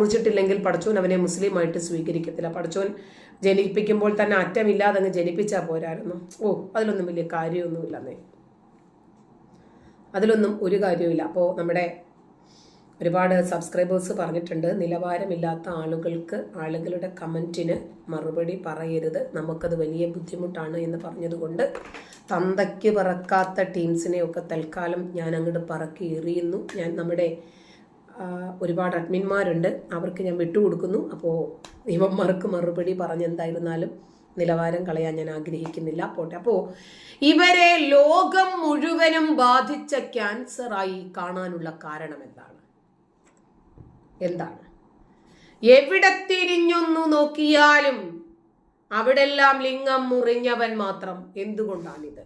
മുറിച്ചിട്ടില്ലെങ്കിൽ പടച്ചോൻ അവനെ മുസ്ലിമായിട്ട് സ്വീകരിക്കത്തില്ല. പടച്ചോൻ ജനിപ്പിക്കുമ്പോൾ തന്നെ അറ്റമില്ലാതെ അങ്ങ് ജനിപ്പിച്ചാൽ പോരായിരുന്നു. ഓ അതിലൊന്നും വലിയ കാര്യമൊന്നുമില്ലെന്നേ. അതിലൊന്നും ഒരു കാര്യമില്ല അപ്പോൾ നമ്മുടെ ഒരുപാട് സബ്സ്ക്രൈബേഴ്സ് പറഞ്ഞിട്ടുണ്ട് നിലവാരമില്ലാത്ത ആളുകൾക്ക് ആളുകളുടെ കമന്റിന് മറുപടി പറയരുത്. നമുക്കത് വലിയ ബുദ്ധിമുട്ടാണ് എന്ന് പറഞ്ഞതുകൊണ്ട് തന്തയ്ക്ക് പറക്കാത്ത ടീംസിനെയൊക്കെ തൽക്കാലം ഞാൻ അങ്ങോട്ട് പറക്കി എറിയുന്നു. ഞാൻ നമ്മുടെ ഒരുപാട് അഡ്മിന്മാരുണ്ട് അവർക്ക് ഞാൻ വിട്ടുകൊടുക്കുന്നു. അപ്പോൾ ഇവന്മാർക്ക് മറുപടി പറഞ്ഞെന്തായിരുന്നാലും നിലവാരം കളയാൻ ഞാൻ ആഗ്രഹിക്കുന്നില്ല. പോട്ടെ. അപ്പോൾ ഇവരെ ലോകം മുഴുവനും ബാധിച്ച ക്യാൻസറായി കാണാനുള്ള കാരണം എന്താണ്? എന്താണ്? എവിടെ തിരിഞ്ഞൊന്നു നോക്കിയാലും അവിടെല്ലാം ലിംഗം മുറിഞ്ഞവൻ മാത്രം. എന്തുകൊണ്ടാണിത്?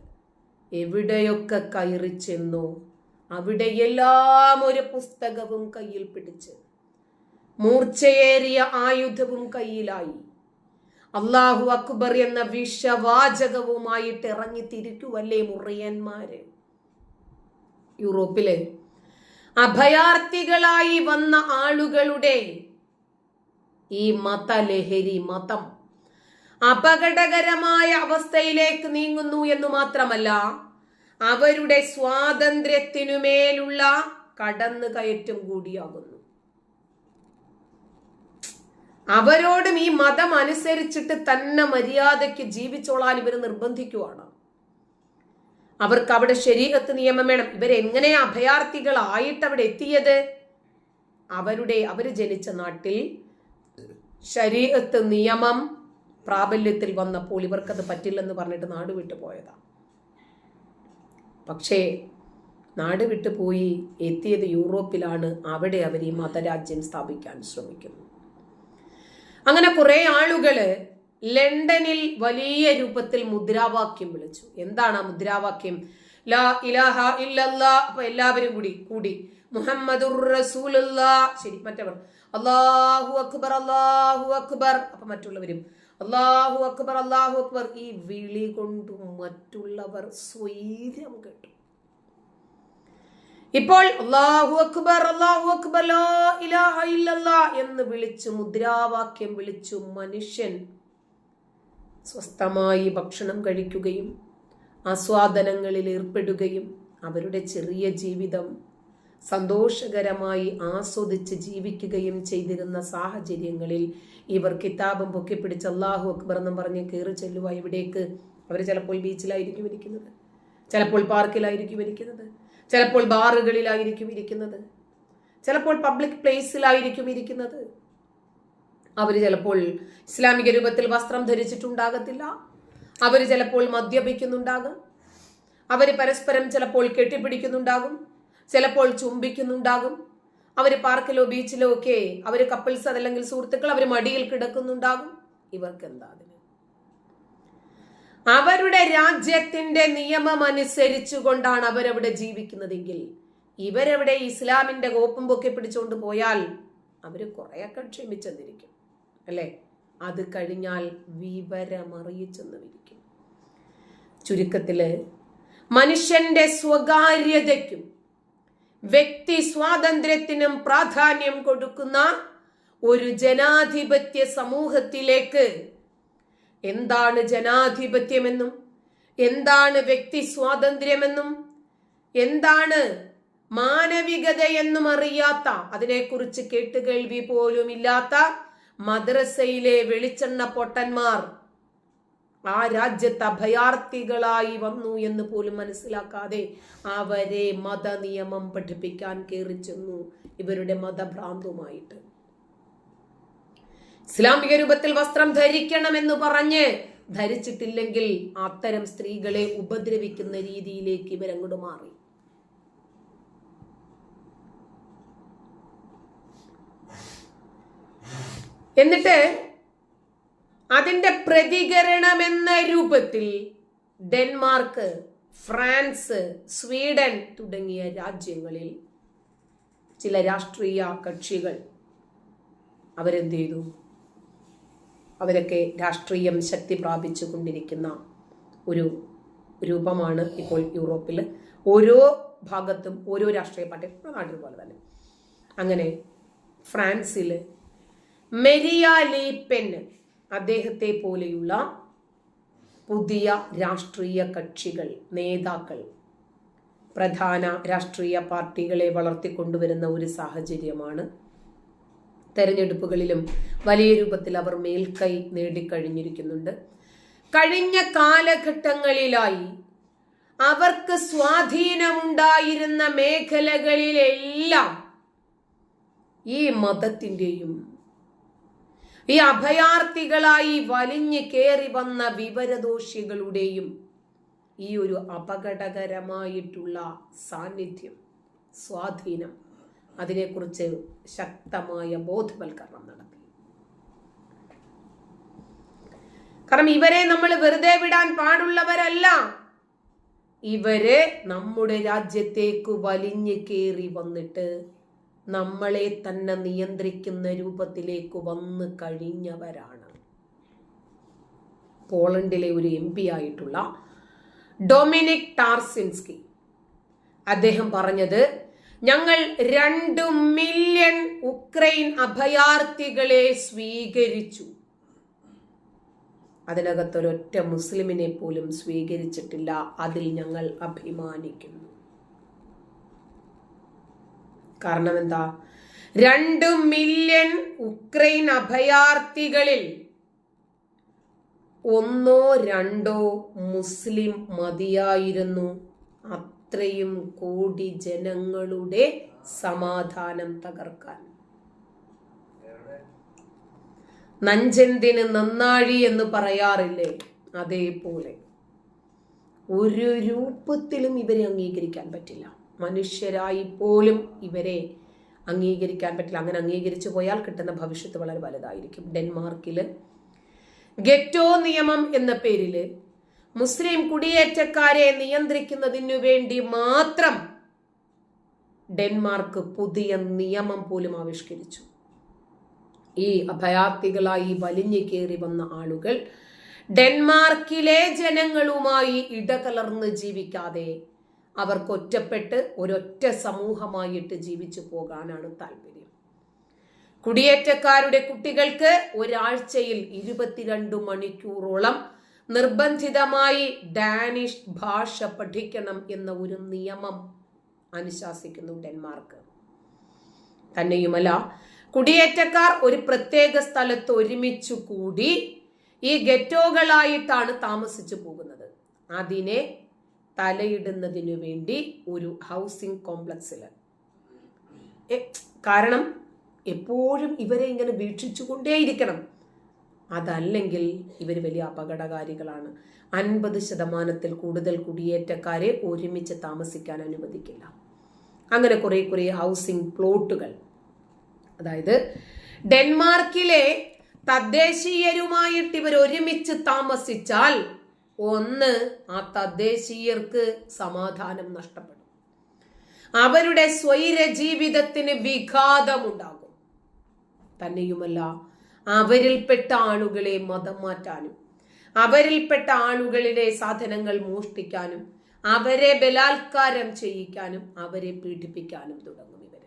എവിടെയൊക്കെ കയറി ചെന്നോ? അവിടെയെല്ലാം ഒരു പുസ്തകവും കയ്യിൽ പിടിച്ച്. മൂർച്ചയേറിയ ആയുധവും കയ്യിലായി. അള്ളാഹു അക്ബർ എന്ന വിഷവാചകവുമായിട്ട് ഇറങ്ങി തിരിക്കുവല്ലേ മുറിയന്മാര്? യൂറോപ്പിലെ അഭയാർത്ഥികളായി വന്ന ആളുകളുടെ ഈ മതലഹരി മതം അപകടകരമായ അവസ്ഥയിലേക്ക് നീങ്ങുന്നു എന്ന് മാത്രമല്ല അവരുടെ സ്വാതന്ത്ര്യത്തിനുമേലുള്ള കടന്നു കയറ്റം കൂടിയാകുന്നു. അവരോടും ഈ മതം അനുസരിച്ചിട്ട് തന്നെ മര്യാദയ്ക്ക് ജീവിച്ചോളാൻ ഇവർ നിർബന്ധിക്കുവാണ്. അവർക്ക് അവിടെ ശരീരത്ത് നിയമം വേണം. ഇവരെങ്ങനെ അഭയാർത്ഥികളായിട്ട് അവിടെ എത്തിയത്? അവരുടെ അവർ ജനിച്ച നാട്ടിൽ ശരീരത്ത് നിയമം പ്രാബല്യത്തിൽ വന്നപ്പോൾ ഇവർക്കത് പറ്റില്ലെന്ന് പറഞ്ഞിട്ട് നാട് വിട്ടു പോയതാ. പക്ഷേ നാട് വിട്ടു പോയി എത്തിയത് യൂറോപ്പിലാണ് അവിടെ അവർ ഈ മതരാജ്യം സ്ഥാപിക്കാൻ ശ്രമിക്കുന്നു അങ്ങനെ കുറേ ആളുകൾ ലണ്ടനിൽ വലിയ രൂപത്തിൽ മുദ്രാവാക്യം വിളിച്ചു. എന്താണ് ആ മുദ്രാവാക്യം? ലാ ഇലാഹ ഇല്ലല്ലാ. അപ്പൊ എല്ലാവരും കൂടി കൂടി. മുഹമ്മദുർ റസൂലുള്ള. ശരി മറ്റവർ. അള്ളാഹു അക്ബർ അള്ളാഹു അക്ബർ. അപ്പൊ മറ്റുള്ളവരും അല്ലാഹു അക്ബർ അള്ളാഹു അക്ബർ. ഈ വിളി കൊണ്ടും മറ്റുള്ളവർ സ്വൈര്യം കേട്ടു. ഇപ്പോൾ അള്ളാഹു അക്ബർ അള്ളാഹു അക്ബർ എന്ന് വിളിച്ചു മുദ്രാവാക്യം വിളിച്ചു മനുഷ്യൻ സ്വസ്ഥമായി ഭക്ഷണം കഴിക്കുകയും ആസ്വാദനങ്ങളിൽ ഏർപ്പെടുകയും അവരുടെ ചെറിയ ജീവിതം സന്തോഷകരമായി ആസ്വദിച്ച് ജീവിക്കുകയും ചെയ്തിരുന്ന സാഹചര്യങ്ങളിൽ ഇവർ കിതാബും പൊക്കിപ്പിടിച്ച് അള്ളാഹു അക്ബർ എന്നും പറഞ്ഞ് കയറി ചെല്ലുക ഇവിടേക്ക്. അവർ ചിലപ്പോൾ ബീച്ചിലായിരിക്കും ഇരിക്കുന്നത്. ചിലപ്പോൾ പാർക്കിലായിരിക്കും ഇരിക്കുന്നത്. ചിലപ്പോൾ ബാറുകളിലായിരിക്കും ഇരിക്കുന്നത്. ചിലപ്പോൾ പബ്ലിക് പ്ലേസിലായിരിക്കും ഇരിക്കുന്നത്. അവർ ചിലപ്പോൾ ഇസ്ലാമിക രൂപത്തിൽ വസ്ത്രം ധരിച്ചിട്ടുണ്ടാകത്തില്ല. അവർ ചിലപ്പോൾ മദ്യപിക്കുന്നുണ്ടാകും. അവർ പരസ്പരം ചിലപ്പോൾ കെട്ടിപ്പിടിക്കുന്നുണ്ടാകും. ചിലപ്പോൾ ചുംബിക്കുന്നുണ്ടാകും. അവർ പാർക്കിലോ ബീച്ചിലോ ഒക്കെ അവർ കപ്പിൾസ് അതല്ലെങ്കിൽ സുഹൃത്തുക്കൾ അവർ മടിയിൽ കിടക്കുന്നുണ്ടാകും. ഇവർക്ക് എന്താ അവരുടെ രാജ്യത്തിന്റെ നിയമം അനുസരിച്ചുകൊണ്ടാണ് അവരവിടെ ജീവിക്കുന്നതെങ്കിൽ ഇവരവിടെ ഇസ്ലാമിന്റെ കോപ്പും പൊക്കി പിടിച്ചുകൊണ്ട് പോയാൽ അവർ കുറെയൊക്കെ ക്ഷമിച്ചെന്നിരിക്കും. അല്ലേ? അത് കഴിഞ്ഞാൽ വിവരമറിയിച്ചെന്ന് വിരിക്കും ചുരുക്കത്തിൽ മനുഷ്യന്റെ സ്വകാര്യതയ്ക്കും വ്യക്തി സ്വാതന്ത്ര്യത്തിനും പ്രാധാന്യം കൊടുക്കുന്ന ഒരു ജനാധിപത്യ സമൂഹത്തിലേക്ക് എന്താണ് ജനാധിപത്യമെന്നും എന്താണ് വ്യക്തി സ്വാതന്ത്ര്യമെന്നും എന്താണ് മാനവികതയെന്നും അറിയാത്ത അതിനെക്കുറിച്ച് കേട്ടുകേൾവി പോലും ഇല്ലാത്ത മദ്രസയിലെ വെളിച്ചെണ്ണ പൊട്ടന്മാർ ആ രാജ്യത്ത് അഭയാർത്ഥികളായി വന്നു എന്ന് പോലും മനസ്സിലാക്കാതെ അവരെ മതനിയമം പഠിപ്പിക്കാൻ കയറി ചെന്നു ഇവരുടെ മതഭ്രാന്തുമായിട്ട്. ഇസ്ലാമിക രൂപത്തിൽ വസ്ത്രം ധരിക്കണമെന്ന് പറഞ്ഞ് ധരിച്ചിട്ടില്ലെങ്കിൽ അത്തരം സ്ത്രീകളെ ഉപദ്രവിക്കുന്ന രീതിയിലേക്ക് ഇവരങ്ങോട്ട് മാറി. എന്നിട്ട് അതിന്റെ പ്രതികരണം എന്ന രൂപത്തിൽ ഡെൻമാർക്ക് ഫ്രാൻസ് സ്വീഡൻ തുടങ്ങിയ രാജ്യങ്ങളിൽ ചില രാഷ്ട്രീയ കക്ഷികൾ അവരെന്ത് ചെയ്തു? അവരൊക്കെ രാഷ്ട്രീയം ശക്തി പ്രാപിച്ചു കൊണ്ടിരിക്കുന്ന ഒരു രൂപമാണ് ഇപ്പോൾ യൂറോപ്പിൽ ഓരോ ഭാഗത്തും ഓരോ രാഷ്ട്രീയ പാർട്ടി നാട്ടിൽ പോലെ തന്നെ. അങ്ങനെ ഫ്രാൻസിൽ മെരിയ ലീപ്പെൻ അദ്ദേഹത്തെ പോലെയുള്ള പുതിയ രാഷ്ട്രീയ കക്ഷികൾ നേതാക്കൾ പ്രധാന രാഷ്ട്രീയ പാർട്ടികളെ വളർത്തിക്കൊണ്ടുവരുന്ന ഒരു സാഹചര്യമാണ്. തെരഞ്ഞെടുപ്പുകളിലും വലിയ രൂപത്തിൽ അവർ മേൽക്കൈ നേടിക്കഴിഞ്ഞിരിക്കുന്നുണ്ട്. കഴിഞ്ഞ കാലഘട്ടങ്ങളിലായി അവർക്ക് സ്വാധീനമുണ്ടായിരുന്ന മേഖലകളിലെല്ലാം ഈ മതത്തിന്റെയും ഈ അഭയാർത്ഥികളായി വലിഞ്ഞു കയറി വന്ന വിവരദോഷികളുടെയും ഈ ഒരു അപകടകരമായിട്ടുള്ള സാന്നിധ്യം സ്വാധീനം അതിനെക്കുറിച്ച് ശക്തമായ ബോധവൽക്കരണം നടത്തി. കാരണം ഇവരെ നമ്മൾ വെറുതെ വിടാൻ പാടുള്ളവരല്ല. ഇവർ നമ്മുടെ രാജ്യത്തേക്ക് വലിഞ്ഞു കയറി വന്നിട്ട് നമ്മളെ തന്നെ നിയന്ത്രിക്കുന്ന രൂപത്തിലേക്ക് വന്നു കഴിഞ്ഞവരാണ്. പോളണ്ടിലെ ഒരു എം പി ആയിട്ടുള്ള ഡൊമിനിക് ടാർസിൻസ്കി. അദ്ദേഹം പറഞ്ഞത് ഞങ്ങൾ രണ്ടു മില്യൺ ഉക്രൈൻ അഭയാർത്ഥികളെ സ്വീകരിച്ചു. അതിനകത്തൊരൊറ്റ മുസ്ലിമിനെ പോലും സ്വീകരിച്ചിട്ടില്ല. അതിൽ ഞങ്ങൾ അഭിമാനിക്കുന്നു. കാരണം എന്താ രണ്ടു മില്യൺ ഉക്രൈൻ അഭയാർത്ഥികളിൽ ഒന്നോ രണ്ടോ മുസ്ലിം മതിയായിരുന്നു. അത്രയും കോടി ജനങ്ങളുടെ സമാധാനം തകർക്കാൻ. നഞ്ചെന്തിന് നന്നാഴി എന്ന് പറയാറില്ലേ? അതേപോലെ. ഒരു രൂപത്തിലും ഇവരെ അംഗീകരിക്കാൻ പറ്റില്ല. മനുഷ്യരായി പോലും ഇവരെ അംഗീകരിക്കാൻ പറ്റില്ല. അങ്ങനെ അംഗീകരിച്ചു പോയാൽ കിട്ടുന്ന ഭവിഷ്യത്ത് വളരെ വലുതായിരിക്കും. ഡെൻമാർക്കിൽ ഗെറ്റോ നിയമം എന്ന പേരിൽ മുസ്ലിം കുടിയേറ്റക്കാരെ നിയന്ത്രിക്കുന്നതിനു വേണ്ടി മാത്രം ഡെൻമാർക്ക് പുതിയ നിയമം പോലും ആവിഷ്കരിച്ചു. ഈ അഭയാർത്ഥികളായി വലിഞ്ഞു കയറി വന്ന ആളുകൾ ഡെൻമാർക്കിലെ ജനങ്ങളുമായി ഇടകലർന്ന് ജീവിക്കാതെ അവർക്ക് ഒറ്റപ്പെട്ട് ഒരൊറ്റ സമൂഹമായിട്ട് ജീവിച്ചു പോകാനാണ് താല്പര്യം. കുടിയേറ്റക്കാരുടെ കുട്ടികൾക്ക് ഒരാഴ്ചയിൽ ഇരുപത്തിരണ്ട് മണിക്കൂറോളം നിർബന്ധിതമായി ഡാനിഷ് ഭാഷ പഠിക്കണം എന്ന ഒരു നിയമം അനുശാസിക്കുന്നു ഡെൻമാർക്ക്. തന്നെയുമല്ല കുടിയേറ്റക്കാർ ഒരു പ്രത്യേക സ്ഥലത്ത് ഒരുമിച്ചു കൂടി ഈ ഗെറ്റോകളായിട്ടാണ് താമസിച്ചു പോകുന്നത്. അതിനെ തലയിടുന്നതിനു വേണ്ടി ഒരു ഹൗസിംഗ് കോംപ്ലക്സിൽ കാരണം എപ്പോഴും ഇവരെ ഇങ്ങനെ വീക്ഷിച്ചുകൊണ്ടേയിരിക്കണം. അതല്ലെങ്കിൽ ഇവർ വലിയ അപകടകാരികളാണ്. അൻപത് ശതമാനത്തിൽ കൂടുതൽ കുടിയേറ്റക്കാരെ ഒരുമിച്ച് താമസിക്കാൻ അനുവദിക്കില്ല. അങ്ങനെ കുറെ കുറെ ഹൗസിംഗ് പ്ലോട്ടുകൾ അതായത് ഡെൻമാർക്കിലെ തദ്ദേശീയരുമായിട്ട് ഇവർ ഒരുമിച്ച് താമസിച്ചാൽ ഒന്ന് ആ തദ്ദേശീയർക്ക് സമാധാനം നഷ്ടപ്പെടും. അവരുടെ സ്വൈര ജീവിതത്തിന് വിഘാതമുണ്ടാകും. തന്നെയുമല്ല അവരിൽപ്പെട്ട ആളുകളെ മതം മാറ്റാനും അവരിൽപ്പെട്ട ആളുകളിലെ സാധനങ്ങൾ മോഷ്ടിക്കാനും അവരെ ബലാത്കാരം ചെയ്യിക്കാനും അവരെ പീഡിപ്പിക്കാനും തുടങ്ങും ഇവർ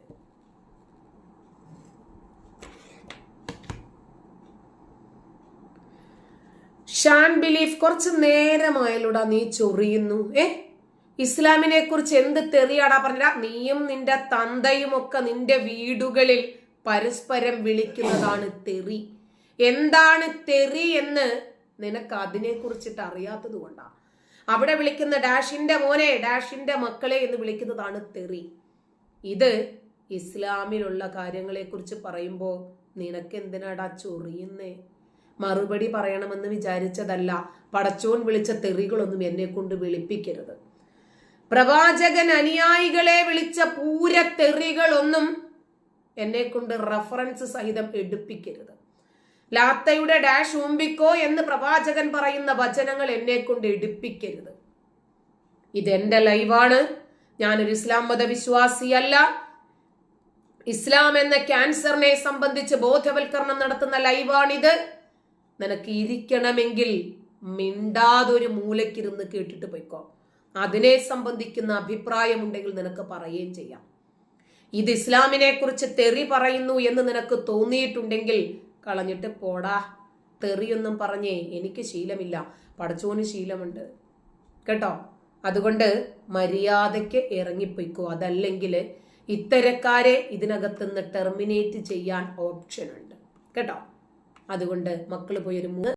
ഷാൻ ബിലീഫ് കുറച്ച് നേരമായാലൂടാ നീ ചൊറിയുന്നു ഏ? ഇസ്ലാമിനെ കുറിച്ച് എന്ത് തെറിയാടാ പറഞ്ഞ? നീയും നിന്റെ തന്തയും ഒക്കെ നിന്റെ വീടുകളിൽ പരസ്പരം വിളിക്കുന്നതാണ് തെറി. എന്താണ് തെറി എന്ന് നിനക്ക് അതിനെ കുറിച്ചിട്ട് അറിയാത്തത് കൊണ്ടാണ് അവിടെ വിളിക്കുന്ന ഡാഷിന്റെ മോനെ ഡാഷിന്റെ മക്കളെ എന്ന് വിളിക്കുന്നതാണ് തെറി. ഇത് ഇസ്ലാമിലുള്ള കാര്യങ്ങളെ കുറിച്ച് പറയുമ്പോൾ നിനക്ക് എന്തിനാടാ ചൊറിയുന്നേ? മറുപടി പറയണമെന്ന് വിചാരിച്ചതല്ല പടച്ചോൻ വിളിച്ച തെറികളൊന്നും എന്നെ കൊണ്ട് വിളിപ്പിക്കരുത്. പ്രവാചകൻ അനുയായികളെ വിളിച്ച പൂര തെറികളൊന്നും എന്നെ കൊണ്ട് റഫറൻസ് സഹിതം എടുപ്പിക്കരുത്. ലാത്തയുടെ ഡാഷ് ഉമ്പിക്കോ എന്ന് പ്രവാചകൻ പറയുന്ന വചനങ്ങൾ എന്നെ കൊണ്ട് എടുപ്പിക്കരുത്. ഇതെന്റെ ലൈവാണ് ഞാനൊരു ഇസ്ലാം മതവിശ്വാസിയല്ല. ഇസ്ലാം എന്ന ക്യാൻസറിനെ സംബന്ധിച്ച് ബോധവൽക്കരണം നടത്തുന്ന ലൈവാണിത് നിനക്ക് ഇരിക്കണമെങ്കിൽ മിണ്ടാതൊരു മൂലക്കിരുന്ന് കേട്ടിട്ട് പോയിക്കോ. അതിനെ സംബന്ധിക്കുന്ന അഭിപ്രായമുണ്ടെങ്കിൽ നിനക്ക് പറയുകയും ചെയ്യാം. ഇത് ഇസ്ലാമിനെ കുറിച്ച് തെറി പറയുന്നു എന്ന് നിനക്ക് തോന്നിയിട്ടുണ്ടെങ്കിൽ കളഞ്ഞിട്ട് പോടാ. തെറിയൊന്നും പറഞ്ഞേ എനിക്ക് ശീലമില്ല. പടച്ചോന് ശീലമുണ്ട്. കേട്ടോ? അതുകൊണ്ട് മര്യാദയ്ക്ക് ഇറങ്ങിപ്പോയിക്കോ. അതല്ലെങ്കിൽ ഇത്തരക്കാരെ ഇതിനകത്തുനിന്ന് ടെർമിനേറ്റ് ചെയ്യാൻ ഓപ്ഷൻ ഉണ്ട് കേട്ടോ? അതുകൊണ്ട് മക്കൾ പോയി പോയൊരു മൂന്ന്